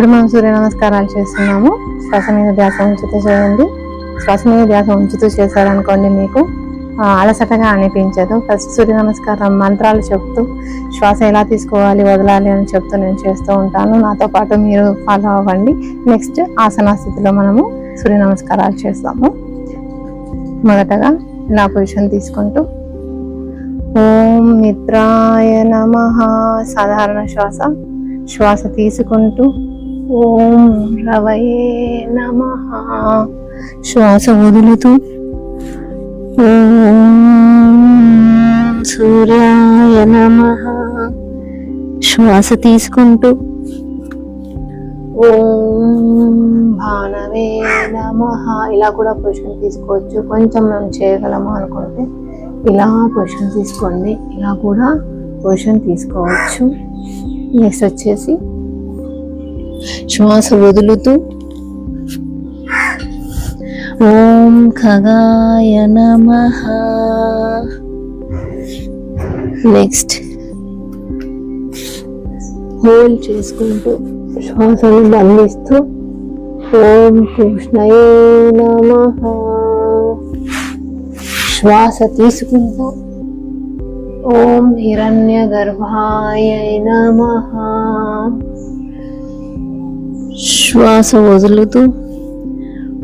ఇప్పుడు మనం సూర్య నమస్కారాలు చేస్తున్నాము. శ్వాస మీద ధ్యాస ఉంచుతూ చేయండి. శ్వాస మీద ధ్యాస ఉంచుతూ చేశారనుకోండి మీకు అలసటగా అనిపించదు. ఫస్ట్ సూర్య నమస్కారం మంత్రాలు చెప్తూ శ్వాస ఎలా తీసుకోవాలి వదలాలి అని చెప్తూ నేను చేస్తూ ఉంటాను. నాతో పాటు మీరు ఫాలో అవ్వండి. నెక్స్ట్ ఆసనా స్థితిలో మనము సూర్య నమస్కారాలు చేస్తాము. మొదటగా నా పొజిషన్ తీసుకుంటూ ఓం మిత్రాయ నమ. సాధారణ శ్వాస. శ్వాస తీసుకుంటూ ఓం రవయే నమ. శ్వాస వదులుతూ. ఓం సూర్యాయ నమ. శ్వాస తీసుకుంటూ. ఓం భానవే నమ. ఇలా కూడా పొజిషన్ తీసుకోవచ్చు. కొంచెం మనం చేయగలము అనుకుంటే ఇలా పొజిషన్ తీసుకోండి. ఇలా కూడా పొజిషన్ తీసుకోవచ్చు. నెక్స్ట్ వచ్చేసి శ్వాస వదులుతూ ఓం ఖగాయ నమ. నెక్స్ట్ హోల్డ్ చేసుకుంటూ శ్వాసను బంధిస్తూ ఓం కృష్ణయే నమ. శ్వాస తీసుకుంటూ ఓం హిరణ్య గర్భాయ నమ. శ్వాస వదులుతూ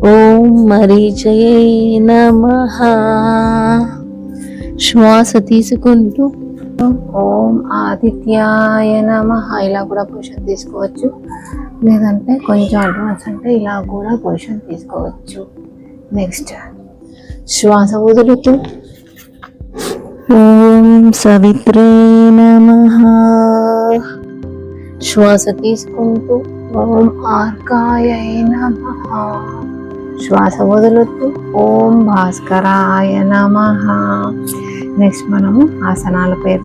ఓం మరీచయే నమ. శ్వాస తీసుకుంటూ ఓం ఆదిత్యాయ నమ. ఇలా కూడా పొజిషన్ తీసుకోవచ్చు. లేదంటే కొంచెం అడ్వాన్స్ అంటే ఇలా కూడా పొజిషన్ తీసుకోవచ్చు. నెక్స్ట్ శ్వాస వదులుతూ ఓం సవిత్రే నమ. శ్వాస తీసుకుంటూ ఓం ఆర్కాయ నమ. శ్వాస వదులుతూ ఓం భాస్కరాయ నమ. నెక్స్ట్ మనము ఆసనాల పేరు